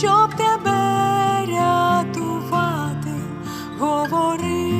щоб тебе рятувати, говори.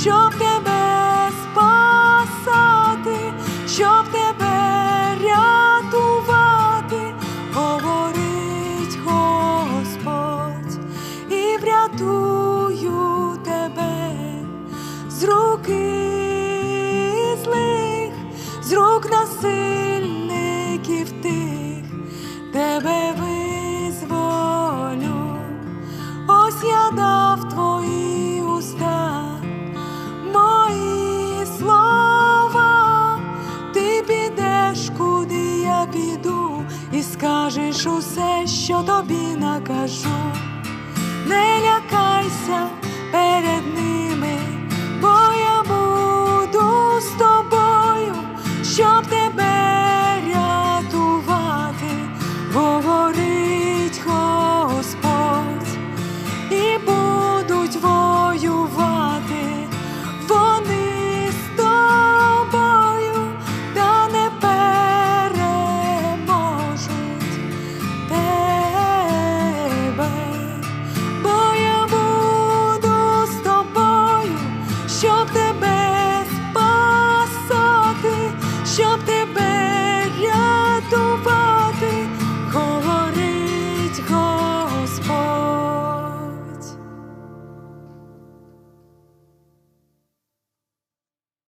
щоб тебе спасати, щоб тебе рятувати, говорить Господь і врятую тебе з руки. Скажеш усе, що тобі накажу. Не лякайся, your.